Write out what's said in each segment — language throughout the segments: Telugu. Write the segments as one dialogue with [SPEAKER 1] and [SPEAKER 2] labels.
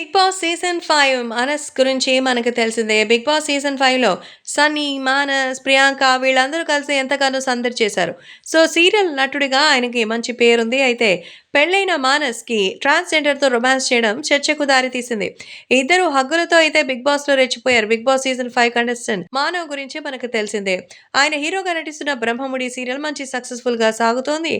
[SPEAKER 1] Big Boss season five Manas గురించి మనకు తెలిసిందే. బిగ్ బాస్ సీజన్ ఫైవ్లో సన్నీ మానస్ ప్రియాంక వీళ్ళందరూ కలిసి ఎంతగానో సందడి చేశారు. సో సీరియల్ నటుడిగా ఆయనకి మంచి పేరుంది. అయితే పెళ్ళైన మానస్కి ట్రాన్స్జెండర్తో రొమాన్స్ చేయడం చర్చకు దారితీసింది. ఇద్దరు హగ్గులతో అయితే బిగ్ బాస్లో రెచ్చిపోయారు. Big Boss season five contestant Manav గురించి మనకు తెలిసిందే. ఆయన హీరోగా నటిస్తున్న బ్రహ్మముడి సీరియల్ మంచి సక్సెస్ఫుల్గా సాగుతోంది.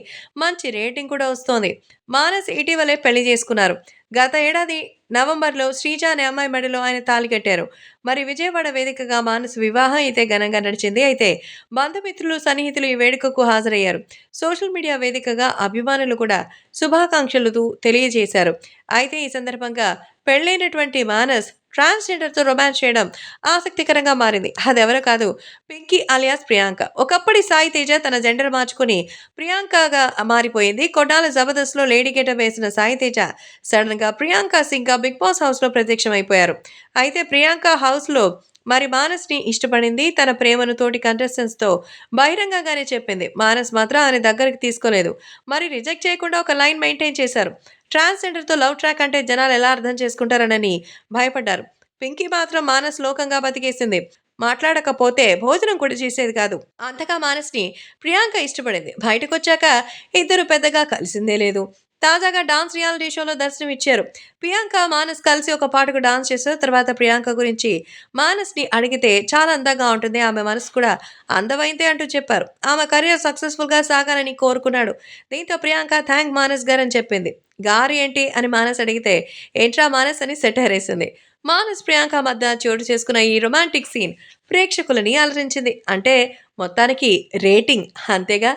[SPEAKER 1] మంచి రేటింగ్ కూడా వస్తోంది. మానస్ ఇటీవలే పెళ్ళి చేసుకున్నారు. గత ఏడాది నవంబర్లో శ్రీజ అనే అమ్మాయి మెడలో ఆయన తాళి కట్టారు. మరి విజయవాడ వేదికగా మానస్ వివాహం అయితే ఘనంగా నడిచింది. అయితే బంధుమిత్రులు సన్నిహితులు ఈ వేడుకకు హాజరయ్యారు. సోషల్ మీడియా వేదికగా అభిమానులు కూడా శుభాకాంక్షలు తెలియజేశారు. అయితే ఈ సందర్భంగా పెళ్ళైనటువంటి మానస్ ట్రాన్స్జెండర్తో రొమాన్స్ చేయడం ఆసక్తికరంగా మారింది. అదెవరో కాదు పింకీ అలియాస్ ప్రియాంక. ఒకప్పటి సాయి తేజ తన జెండర్ మార్చుకుని ప్రియాంకగా మారిపోయింది. కొడాల జబర్దస్త్లో లేడీ గేట వేసిన సాయి తేజ సడన్గా ప్రియాంక సింగ్ బిగ్ బాస్ హౌస్లో ప్రత్యక్షమైపోయారు. అయితే ప్రియాంక హౌస్లో మరి మానస్ని ఇష్టపడింది తన ప్రేమను తోటి కంటెస్టెంట్స్తో బహిరంగంగానే చెప్పింది. మానస్ మాత్రం ఆయన దగ్గరికి తీసుకోలేదు. మరి రిజెక్ట్ చేయకుండా ఒక లైన్ మెయింటైన్ చేశారు. ట్రాన్స్జెండర్తో లవ్ ట్రాక్ అంటే జనాలు ఎలా అర్థం చేసుకుంటారనని భయపడ్డారు. పింకీ మాత్రం మానస్ లోకంగా బతికేసింది. మాట్లాడకపోతే భోజనం కూడా చేసేది కాదు. అంతగా మానస్ని ప్రియాంక ఇష్టపడింది. బయటకు వచ్చాక ఇద్దరు పెద్దగా కలిసిందే లేదు. తాజాగా డాన్స్ రియాలిటీ షోలో దర్శనం ఇచ్చారు ప్రియాంక మానస్ కలిసి ఒక పాటకు డాన్స్ చేశారు. తర్వాత ప్రియాంక గురించి మానస్ని అడిగితే చాలా అందంగా ఉంటుంది ఆమె మనసు కూడా అందమైందే అంటూ చెప్పారు. ఆమె కెరీర్ సక్సెస్ఫుల్గా సాగాలని కోరుకున్నాడు. దీంతో ప్రియాంక థ్యాంక్ మానస్ గారు అని చెప్పింది. గారు ఏంటి? అని మానస్ అడిగితే ఏంట్రా మానస్ అని సెటర్ వేసింది మానస్ ప్రియాంక మధ్య చోటు చేసుకున్న ఈ రొమాంటిక్ సీన్ ప్రేక్షకులని అలరించింది. అంటే మొత్తానికి రేటింగ్ అంతేగా?